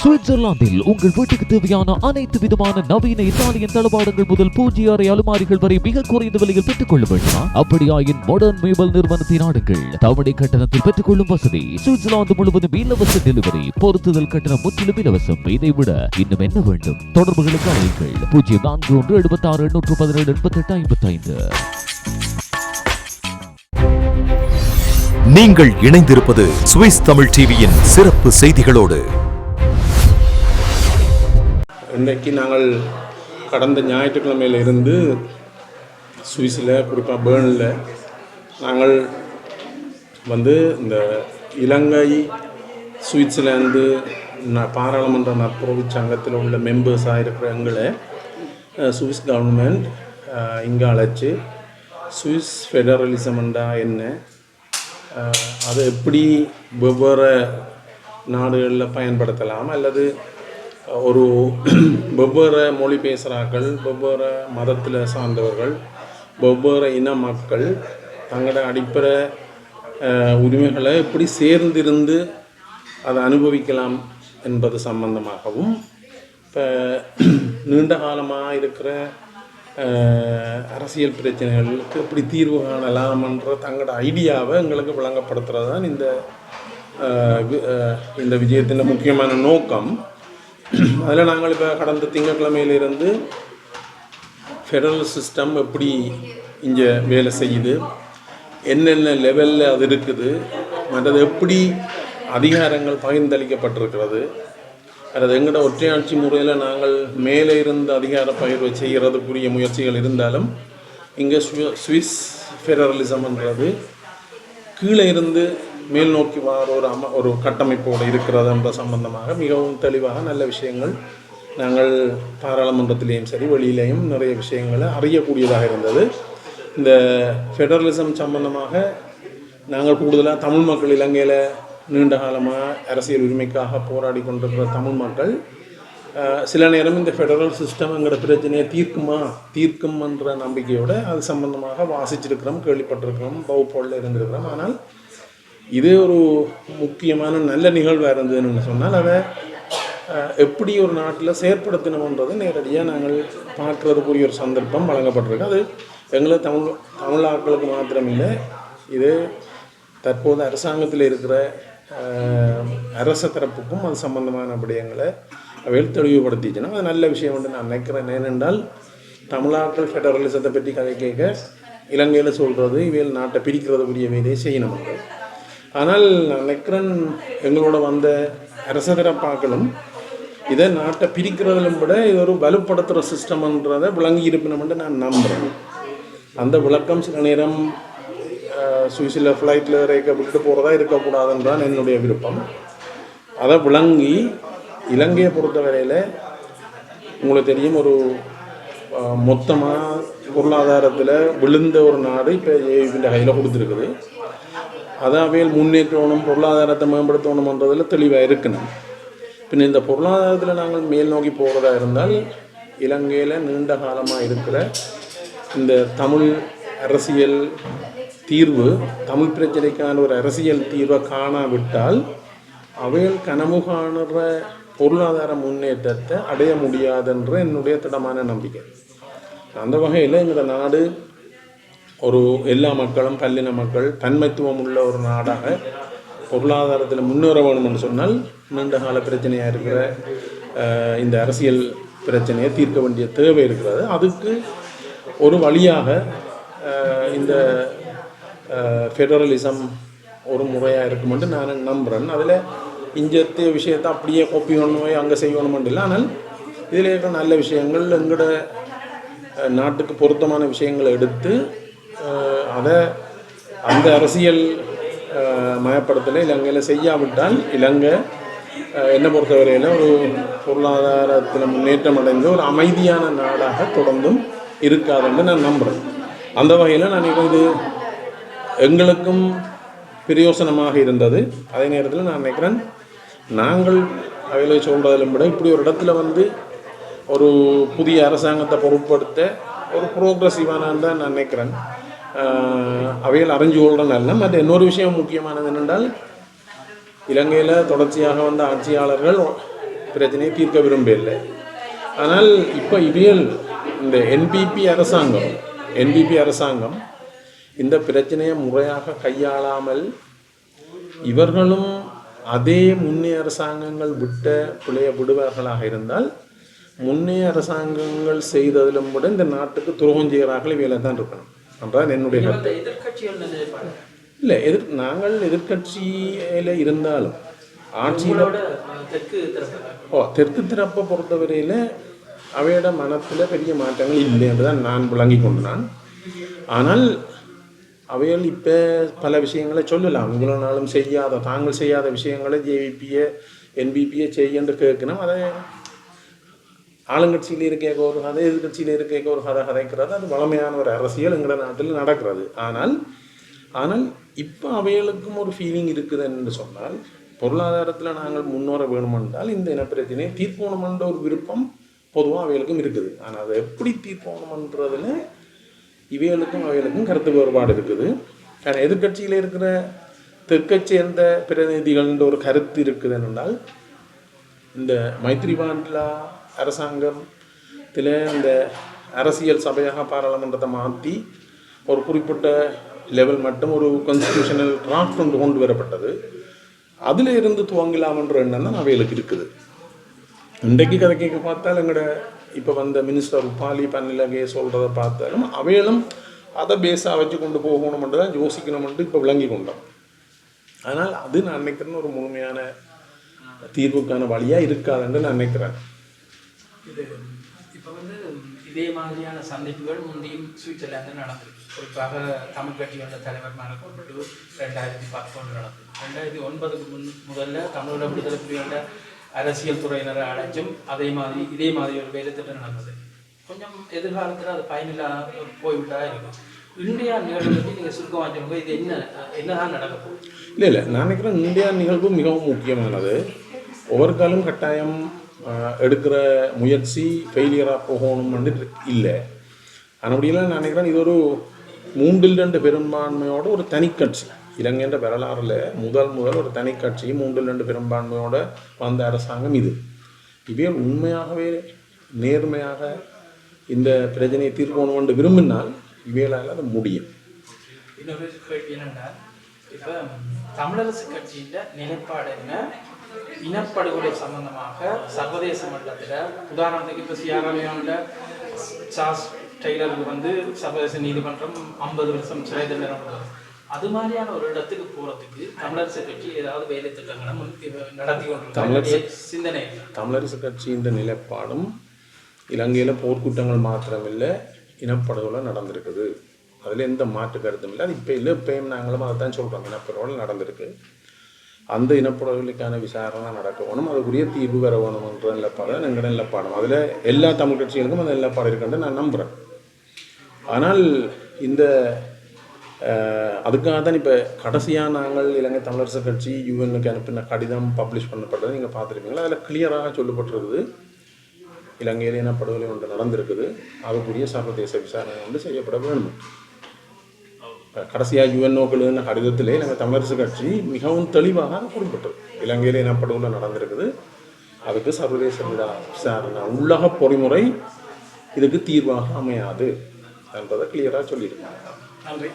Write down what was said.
சுவிட்சர்லாந்தில் உங்கள் வீட்டுக்கு தேவையான அனைத்து விதமான நவீன இத்தாலியன் தளபாடங்கள் முதல் பூஜ்ய அறை அலுமாரிகள் வரை மிக குறைந்த விலையில் பெற்றுக் கொள்ள வேண்டுமா. அப்படியாயின் மாடர்ன் மேபல் நிறுவனத்தின் நாடுகள் தவணை கட்டணத்தில் பெற்றுக் கொள்ளும் வசதி. சுவிட்சர்லாந்து முழுவதும் இலவச டெலிவரி பொருத்துதல் கட்டணம் முற்றிலும் இலவசம். இதை விட இன்னும் என்ன வேண்டும்? தொடர்புகளுக்கு அழைங்கள் பூஜ்ஜியம் நான்கு ஒன்று எழுபத்தி ஆறு எண்ணூற்று பதினேழு எண்பத்தி எட்டு ஐம்பத்தி ஐந்து நீங்கள் இணைந்திருப்பது சுவிஸ் தமிழ் டிவியின் சிறப்பு செய்திகளோடு இன்றைக்கு நாங்கள் கடந்த ஞாயிற்றுக்கிழமையிலிருந்து சுவிஸில் குறிப்பாக பேர்னில் நாங்கள் வந்து இந்த இலங்கை சுவிட்சர்லாந்து ந பாராளுமன்ற நட்புறவு சங்கத்தில் உள்ள மெம்பர்ஸாக இருக்கிற எங்களை சுவிஸ் கவர்மெண்ட் இங்கே அழைச்சி சுவிஸ் ஃபெடரலிசம்ண்டா என்ன அதை எப்படி வெவ்வேறு நாடுகளில் பயன்படுத்தலாம் அல்லது ஒரு வெவ்வேறு மொழி பேசுகிறார்கள் வெவ்வேறு மதத்தில் சார்ந்தவர்கள் வெவ்வேறு இன மக்கள் தங்களோட அடிப்படை உரிமைகளை எப்படி சேர்ந்திருந்து அதை அனுபவிக்கலாம் என்பது சம்பந்தமாகவும் இப்போ நீண்ட காலமாக இருக்கிற அரசியல் பிரச்சனைகளுக்கு எப்படி தீர்வு காணலாம்ன்ற தங்களோட ஐடியாவை எங்களுக்கு விளங்கப்படுத்துறது தான் இந்த இந்த விஜயத்தின் முக்கியமான நோக்கம். அதில் நாங்கள் இப்போ கடந்த திங்கட்கிழமையிலிருந்து ஃபெடரல் சிஸ்டம் எப்படி இங்கே வேலை செய்யுது என்னென்ன லெவலில் அது இருக்குது மற்றது எப்படி அதிகாரங்கள் பகிர்ந்தளிக்கப்பட்டிருக்கிறது அல்லது எங்களோட ஒற்றையாட்சி முறையில் நாங்கள் மேலே இருந்து அதிகார பகிர்வை செய்கிறதுக்குரிய முயற்சிகள் இருந்தாலும் இங்கே சுவிஸ் ஃபெடரலிசம்ன்றது கீழே இருந்து மேல் நோக்கி வார ஒரு அம ஒரு கட்டமைப்போடு இருக்கிறது என்ற சம்பந்தமாக மிகவும் தெளிவாக நல்ல விஷயங்கள் நாங்கள் பாராளுமன்றத்திலேயும் சரி வெளியிலேயும் நிறைய விஷயங்களை அறியக்கூடியதாக இருந்தது. இந்த ஃபெடரலிசம் சம்பந்தமாக நாங்கள் கூடுதலாக தமிழ் மக்கள் இலங்கையில் நீண்ட காலமாக அரசியல் உரிமைக்காக போராடி கொண்டிருக்கிற தமிழ் மக்கள் சில நேரம் இந்த ஃபெடரல் சிஸ்டம்ங்கிற பிரச்சனையை தீர்க்குமா என்ற நம்பிக்கையோடு அது சம்பந்தமாக வாசிச்சிருக்கிறோம் கேள்விப்பட்டிருக்கிறோம் வகுப்போடில் இருந்திருக்கிறோம். ஆனால் இது ஒரு முக்கியமான நல்ல நிகழ்வாக இருந்ததுன்னு சொன்னால் அதை எப்படி ஒரு நாட்டில் செயற்படுத்தணுன்றது நேரடியாக நாங்கள் பார்க்குறதுக்குரிய ஒரு சந்தர்ப்பம் வழங்கப்பட்டிருக்கு. அது எங்களை தமிழ் தமிழ் ஆட்களுக்கு மாத்திரமில்லை இது தற்போது அரசாங்கத்தில் இருக்கிற அரச தரப்புக்கும் அது சம்பந்தமான விடயங்களை அவையில் தெளிவுபடுத்திச்சுன்னா அது நல்ல விஷயம் என்று நான் நினைக்கிறேன். ஏனென்றால் தமிழாக்கள் ஃபெடரலிசத்தை பற்றி கதை கேட்க இலங்கையில் சொல்கிறது இவையில் நாட்டை பிரிக்கிறதுக்குரிய வேலையை செய்யணும். ஆனால் நெக்ரன் எங்களோட வந்த அரசதரப்பாக்களும் இதை நாட்டை பிரிக்கிறதிலும் விட இது ஒரு வலுப்படுத்துகிற சிஸ்டம்ன்றதை விளங்கி இருப்பினோம்னு நான் நம்புகிறேன். அந்த விளக்கம் சில நேரம் சுவிஸில் ஃப்ளைட்டில் இறக்க விட்டுட்டு போகிறதா இருக்கக்கூடாதுன்றான் என்னுடைய விருப்பம். அதை விளங்கி இலங்கையை பொறுத்தவரையில் உங்களுக்கு தெரியும் ஒரு மொத்தமாக பொருளாதாரத்தில் விழுந்த ஒரு நாடு இப்போ ஏவின் கையில் கொடுத்துருக்குது. அதாவேல் முன்னேற்றணும் பொருளாதாரத்தை மேம்படுத்தணும்ன்றதில் தெளிவாக இருக்கணும். பின்ன இந்த பொருளாதாரத்தில் நாங்கள் மேல் நோக்கி போகிறதா இருந்தால் இலங்கையில் நீண்ட காலமாக இருக்கிற இந்த தமிழ் அரசியல் தீர்வு தமிழ் பிரச்சனைக்கான ஒரு அரசியல் தீர்வை காணாவிட்டால் அவையில் கனவு காணுற பொருளாதார முன்னேற்றத்தை அடைய முடியாதுன்ற என்னுடைய திடமான நம்பிக்கை. அந்த வகையில் இந்த நாடு ஒரு எல்லா மக்களும் பல்லின மக்கள் தன்மைத்துவம் உள்ள ஒரு நாடாக பொருளாதாரத்தில் முன்னேற வேணும்னு சொன்னால் நீண்ட கால பிரச்சனையாக இருக்கிற இந்த அரசியல் பிரச்சனையை தீர்க்க வேண்டிய தேவை இருக்கிறது. அதுக்கு ஒரு வழியாக இந்த ஃபெடரலிசம் ஒரு முறையாக இருக்குமென்று நான் நம்புகிறேன் அதில் இஞ்சத்திய விஷயத்தை அப்படியே கோப்பி ஒன்று அங்கே செய்யணுமென்று இல்லை. ஆனால் இதில் இருக்கிற நல்ல விஷயங்கள் எங்களோட நாட்டுக்கு பொருத்தமான விஷயங்களை எடுத்து அதை அந்த அரசியல் மயப்படுத்தலை இலங்கையில் செய்யாவிட்டால் இலங்கை என்னை பொறுத்தவரையில் ஒரு பொருளாதாரத்தில் முன்னேற்றம் அடைந்து ஒரு அமைதியான நாடாக தொடர்ந்தும் இருக்காதுன்னு நான் நம்புகிறேன் அந்த வகையில் நான் இது எங்களுக்கும் பிரயோசனமாக இருந்தது. அதே நேரத்தில் நான் நினைக்கிறேன் நாங்கள் அவைகளை சொல்கிறதிலும் விட இப்படி ஒரு இடத்துல வந்து ஒரு புதிய அரசாங்கத்தை பொருட்படுத்த ஒரு ப்ரோக்ரஸிவானான்னு தான் நான் நினைக்கிறேன். அவைகள் அறிஞ்சு கொள்கிற நல்ல மற்ற இன்னொரு விஷயம் முக்கியமானது என்னென்றால் இலங்கையில் தொடர்ச்சியாக வந்த ஆட்சியாளர்கள் பிரச்சனையை தீர்க்க விரும்பவில்லை. ஆனால் இப்போ இவியல் இந்த என்பிபி அரசாங்கம் என்பிபி அரசாங்கம் இந்த பிரச்சனையை முறையாக கையாளாமல் இவர்களும் அதே முன்னே அரசாங்கங்கள் விட்ட பிழைய விடுவார்களாக இருந்தால் முன்னைய அரசாங்கங்கள் செய்ததிலும் கூட இந்த நாட்டுக்கு துரோகம் செய்கிறார்கள் இவையில தான் இருக்கணும். என்றால் என்னுடைய இல்லை எதிர் நாங்கள் எதிர்க்கட்சியில் இருந்தாலும் ஆட்சியில் ஓ தெற்கு திறப்பை பொறுத்தவரையில் அவையோட மனத்தில் பெரிய மாற்றங்கள் இல்லை என்று தான் நான் விளங்கி கொண்டு நான் ஆனால் அவைகள் இப்போ பல விஷயங்களை சொல்லலாம். இவ்வளோ நாளும் செய்யாத தாங்கள் செய்யாத விஷயங்களை ஜேவிபியை என்பிபியை செய்ய என்று கேட்கணும். அதை ஆளுங்கட்சியில் இருக்க ஒரு கதை எதிர்கட்சியில் இருக்க ஒரு கதை கதைக்கிறது. அது வளமையான ஒரு அரசியல் எங்களோட நாட்டில் நடக்கிறது. ஆனால் ஆனால் இப்போ அவைகளுக்கும் ஒரு ஃபீலிங் இருக்குது என்று சொன்னால் பொருளாதாரத்தில் நாங்கள் முன்னோர வேணுமென்றால் இந்த இனப்பிரச்சனையை தீர்க்கணுமென்ற ஒரு விருப்பம் பொதுவாக அவைகளுக்கும் இருக்குது. ஆனால் அதை எப்படி தீர்க்கணுமன்றதுல இவைகளுக்கும் அவைகளுக்கும் கருத்து வேறுபாடு இருக்குது. ஆனால் எதிர்க்கட்சியில் இருக்கிற தெற்கை சேர்ந்த பிரதிநிதிகள்ன்ற ஒரு கருத்து இருக்குது என்றால் இந்த மைத்ரிபாண்ட்லா அரசாங்கத்தில் இந்த அரசியல் சபையாக பாராளுமன்றத்தை மாற்றி ஒரு குறிப்பிட்ட லெவல் மட்டும் ஒரு கான்ஸ்டியூஷனல் டிராஃப்ட் ஒன்று கொண்டு வரப்பட்டது. அதில் இருந்து துவங்கலாம்ன்ற எண்ணம் தான் அவைகளுக்கு இருக்குது. இன்றைக்கு கதை கேட்க பார்த்தால் எங்களோட இப்போ வந்த மினிஸ்டர் உப்பாலி பன்னிலகே சொல்கிறத பார்த்தாலும் அவையிலும் அதை பேஸாக வச்சு கொண்டு போகணுமென்று தான் யோசிக்கணுமென்று இப்போ விளங்கி கொண்டோம். அதனால் அது நான் நினைக்கிறேன்னு ஒரு முழுமையான தீர்வுக்கான வழியாக இருக்காதுன்னு நான் நினைக்கிறேன். இது இப்போ வந்து இதே மாதிரியான சந்திப்புகள் முந்தையும் சுவிட்சர்லாந்தில் நடந்திருக்கு. குறிப்பாக தமிழ் கட்சியோட தலைவர்மான கூப்பிட்டு ரெண்டாயிரத்தி பத்தொன்று நடந்தது. ரெண்டாயிரத்தி ஒன்பதுக்கு முன் முதல்ல தமிழோட விடுதலை புலிகளோட அரசியல் துறையினரை அழைச்சும் அதே மாதிரி இதே மாதிரி ஒரு வேலை திட்டம் நடந்தது. கொஞ்சம் எதிர்காலத்தில் அது பயனில்லாத போய்விட்டா இருக்கு இந்தியா நிகழ்வு பற்றி நீங்கள் சுருக்கமாக சொல்லுங்க இது என்ன என்னதான் நடக்க போகுது? இல்லை இல்லை நான் நினைக்கிறேன் இந்தியா நிகழ்வு மிகவும் முக்கியமானது. ஒவ்வொரு காலம் கட்டாயம் எடுக்கிற முயற்சி ஃபெயிலியராக போகணும்னு இல்லை. அப்படியெல்லாம் நான் நினைக்கிறேன் இது ஒரு மூன்றில் ரெண்டு பெரும்பான்மையோட ஒரு தனிக்கட்சி இலங்கைன்ற வரலாறுல முதல் முதல் ஒரு தனிக்கட்சி மூன்றில் ரெண்டு பெரும்பான்மையோட வந்த அரசாங்கம் இது. இவைகள் உண்மையாகவே நேர்மையாக இந்த பிரச்சனையை தீர்க்கணும் என்று விரும்பினால் இவைகளால் அது முடியும். இன்னொரு கேள்வி இப்போ தமிழரசு கட்சியின் நிலைப்பாடு என்ன இனப்படுகொலை சம்பந்தமாக சர்வதேச மட்டத்தில் உதாரணத்துக்கு இப்போ சியாராமியோட சார்ஸ் டெய்லருக்கு வந்து சர்வதேச நீதிமன்றம் ஐம்பது வருஷம் சிறை தண்டனை. அது மாதிரியான ஒரு இடத்துக்கு போறதுக்கு தமிழரசு கட்சி ஏதாவது வேலை திட்டங்களை நடத்தி கொண்டு சிந்தனை. தமிழரசு கட்சியின் நிலைப்பாடும் இலங்கையில் போர்க்குற்றங்கள் மாத்திரமில்லை இனப்படுகொலை நடந்திருக்குது அதில் எந்த மாற்று கருத்தும் இல்லை. அது இப்போ இல்லை இப்பயும் நாங்களும் அதை தான் சொல்கிறோம் இனப்படுகொலை நடந்திருக்கு. அந்த இனப்படுகொலைக்கான விசாரணை நடக்க வேணும் அதுக்குரிய தீர்வு பெற வேணும்ன்ற நிலப்பாடு தான் எங்களோட நிலப்பாடும் அதில் எல்லா தமிழ் கட்சிகளுக்கும் அந்த நிலப்பாடு இருக்குன்னு நான் நம்புகிறேன் ஆனால் இந்த அதுக்காக தான் இப்போ கடைசியாக நாங்கள் இலங்கை தமிழரசு கட்சி யூஎனுக்கு அனுப்பின கடிதம் பப்ளிஷ் பண்ணப்பட்டது. நீங்கள் பார்த்துருப்பீங்களா? அதில் கிளியராக சொல்லப்பட்டிருக்குது. இலங்கையில் இனப்படுகொலை ஒன்று நடந்திருக்குது. அதுக்குரிய சர்வதேச விசாரணை வந்து செய்யப்பட வேண்டும். கடைசியாக யுஎன்ஓக்கள் கடிதத்திலே நம்ம தமிழரசு கட்சி மிகவும் தெளிவாக குறிப்பிட்டது. இலங்கையில் இனப்படுகொலை நடந்திருக்குது? அதுக்கு சர்வதேச விசாரணை உள்ளக பொறிமுறை இதுக்கு தீர்வாக அமையாது. என்பதை கிளியராக சொல்லியிருக்காங்க. நன்றி.